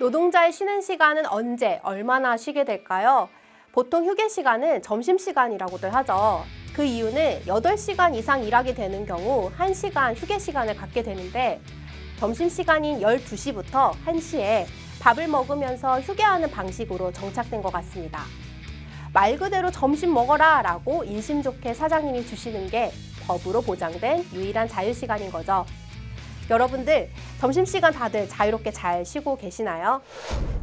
노동자의 쉬는 시간은 언제, 얼마나 쉬게 될까요? 보통 휴게 시간은 점심시간이라고들 하죠. 그 이유는 8시간 이상 일하게 되는 경우 1시간 휴게 시간을 갖게 되는데 점심시간인 12시부터 1시에 밥을 먹으면서 휴게하는 방식으로 정착된 것 같습니다. 말 그대로 점심 먹어라 라고 인심 좋게 사장님이 주시는 게 법으로 보장된 유일한 자유시간인 거죠. 여러분들 점심시간 다들 자유롭게 잘 쉬고 계시나요?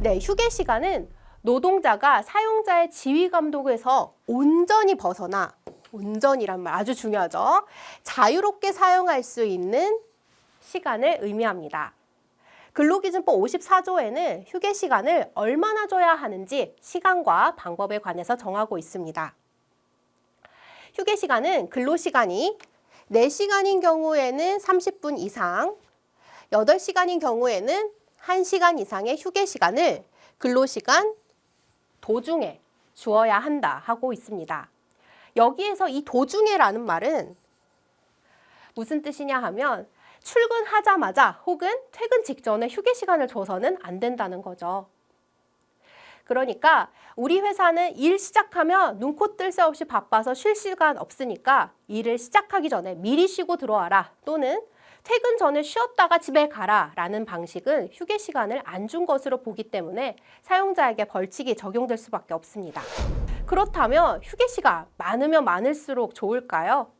네, 휴게 시간은 노동자가 사용자의 지휘 감독에서 온전히 벗어나 온전이란 말 아주 중요하죠. 자유롭게 사용할 수 있는 시간을 의미합니다. 근로기준법 54조에는 휴게 시간을 얼마나 줘야 하는지 시간과 방법에 관해서 정하고 있습니다. 휴게 시간은 근로 시간이 4시간인 경우에는 30분 이상, 8시간인 경우에는 1시간 이상의 휴게 시간을 근로시간 도중에 주어야 한다 하고 있습니다. 여기에서 이 도중에라는 말은 무슨 뜻이냐 하면 출근하자마자 혹은 퇴근 직전에 휴게 시간을 줘서는 안 된다는 거죠. 그러니까 우리 회사는 일 시작하면 눈코 뜰 새 없이 바빠서 쉴 시간 없으니까 일을 시작하기 전에 미리 쉬고 들어와라 또는 퇴근 전에 쉬었다가 집에 가라 라는 방식은 휴게 시간을 안 준 것으로 보기 때문에 사용자에게 벌칙이 적용될 수밖에 없습니다. 그렇다면 휴게 시간 많으면 많을수록 좋을까요?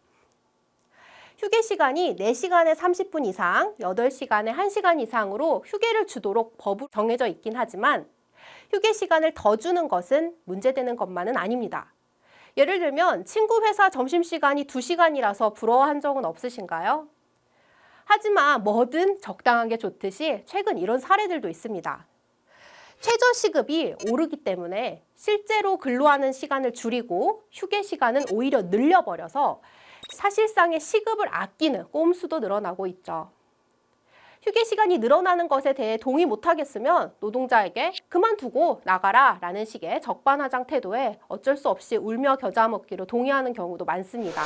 휴게 시간이 4시간에 30분 이상, 8시간에 1시간 이상으로 휴게를 주도록 법으로 정해져 있긴 하지만 휴게 시간을 더 주는 것은 문제되는 것만은 아닙니다. 예를 들면 친구 회사 점심시간이 2시간이라서 부러워한 적은 없으신가요? 하지만 뭐든 적당한 게 좋듯이 최근 이런 사례들도 있습니다. 최저 시급이 오르기 때문에 실제로 근로하는 시간을 줄이고 휴게 시간은 오히려 늘려버려서 사실상의 시급을 아끼는 꼼수도 늘어나고 있죠. 휴게 시간이 늘어나는 것에 대해 동의 못하겠으면 노동자에게 그만두고 나가라 라는 식의 적반하장 태도에 어쩔 수 없이 울며 겨자 먹기로 동의하는 경우도 많습니다.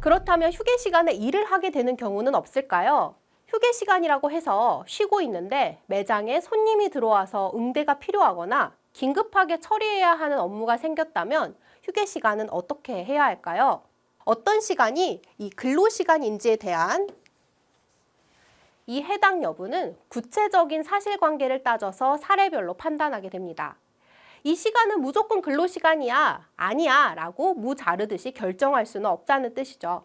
그렇다면 휴게 시간에 일을 하게 되는 경우는 없을까요? 휴게 시간이라고 해서 쉬고 있는데 매장에 손님이 들어와서 응대가 필요하거나 긴급하게 처리해야 하는 업무가 생겼다면 휴게 시간은 어떻게 해야 할까요? 어떤 시간이 이 근로 시간인지에 대한 이 해당 여부는 구체적인 사실관계를 따져서 사례별로 판단하게 됩니다. 이 시간은 무조건 근로 시간이야, 아니야 라고 무 자르듯이 결정할 수는 없다는 뜻이죠.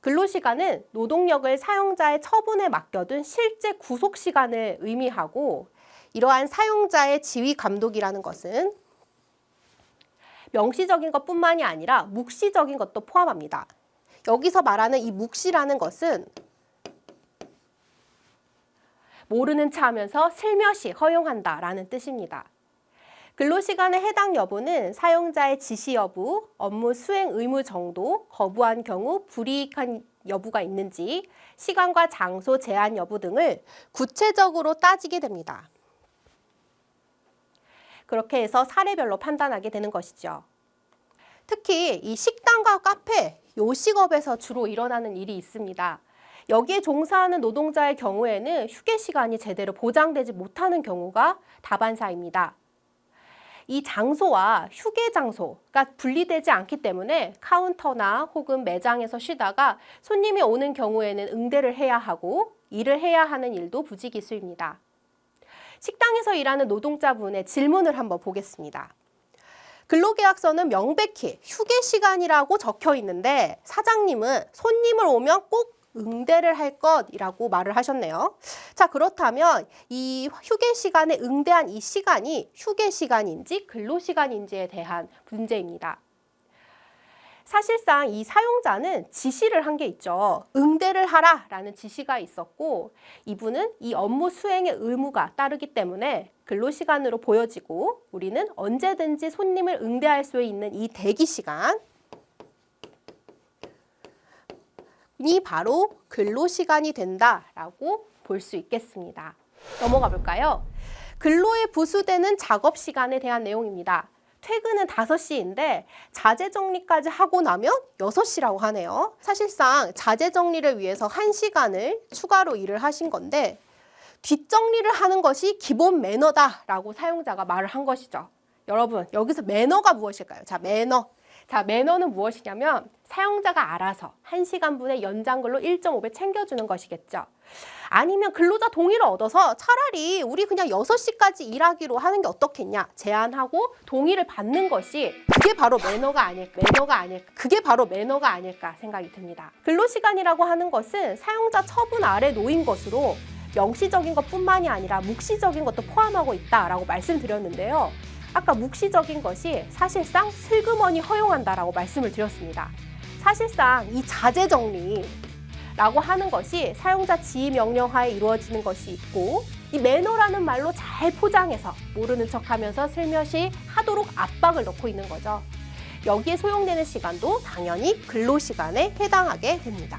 근로 시간은 노동력을 사용자의 처분에 맡겨둔 실제 구속 시간을 의미하고 이러한 사용자의 지휘 감독이라는 것은 명시적인 것 뿐만이 아니라 묵시적인 것도 포함합니다. 여기서 말하는 이 묵시라는 것은 모르는 차 하면서 슬며시 허용한다 라는 뜻입니다. 근로시간의 해당 여부는 사용자의 지시 여부, 업무 수행 의무 정도, 거부한 경우 불이익한 여부가 있는지, 시간과 장소 제한 여부 등을 구체적으로 따지게 됩니다. 그렇게 해서 사례별로 판단하게 되는 것이죠. 특히 이 식당과 카페, 요식업에서 주로 일어나는 일이 있습니다. 여기에 종사하는 노동자의 경우에는 휴게 시간이 제대로 보장되지 못하는 경우가 다반사입니다. 이 장소와 휴게 장소가 분리되지 않기 때문에 카운터나 혹은 매장에서 쉬다가 손님이 오는 경우에는 응대를 해야 하고 일을 해야 하는 일도 부지기수입니다. 식당에서 일하는 노동자분의 질문을 한번 보겠습니다. 근로계약서는 명백히 휴게 시간이라고 적혀 있는데 사장님은 손님을 오면 꼭 응대를 할 것이라고 말을 하셨네요. 자, 그렇다면 이 휴게 시간에 응대한 이 시간이 휴게 시간인지 근로 시간인지에 대한 문제입니다. 사실상 이 사용자는 지시를 한 게 있죠. 응대를 하라 라는 지시가 있었고 이분은 이 업무 수행의 의무가 따르기 때문에 근로 시간으로 보여지고 우리는 언제든지 손님을 응대할 수 있는 이 대기 시간 이 바로 근로 시간이 된다라고 볼 수 있겠습니다. 넘어가 볼까요? 근로에 부수되는 작업 시간에 대한 내용입니다. 퇴근은 5시인데 자재 정리까지 하고 나면 6시라고 하네요. 사실상 자재 정리를 위해서 1시간을 추가로 일을 하신 건데 뒷정리를 하는 것이 기본 매너다라고 사용자가 말을 한 것이죠. 여러분, 여기서 매너가 무엇일까요? 자, 매너. 자, 매너는 무엇이냐면 사용자가 알아서 1시간분의 연장근로 1.5배 챙겨주는 것이겠죠. 아니면 근로자 동의를 얻어서 차라리 우리 그냥 6시까지 일하기로 하는 게 어떻겠냐 제안하고 동의를 받는 것이 그게 바로 매너가 아닐까 매너가 아닐까 그게 바로 매너가 아닐까 생각이 듭니다. 근로시간이라고 하는 것은 사용자 처분 아래 놓인 것으로 명시적인 것뿐만이 아니라 묵시적인 것도 포함하고 있다라고 말씀드렸는데요. 아까 묵시적인 것이 사실상 슬그머니 허용한다라고 말씀을 드렸습니다. 사실상 이 자재 정리 라고 하는 것이 사용자 지휘 명령하에 이루어지는 것이 있고 이 매너라는 말로 잘 포장해서 모르는 척하면서 슬며시 하도록 압박을 넣고 있는 거죠. 여기에 소용되는 시간도 당연히 근로 시간에 해당하게 됩니다.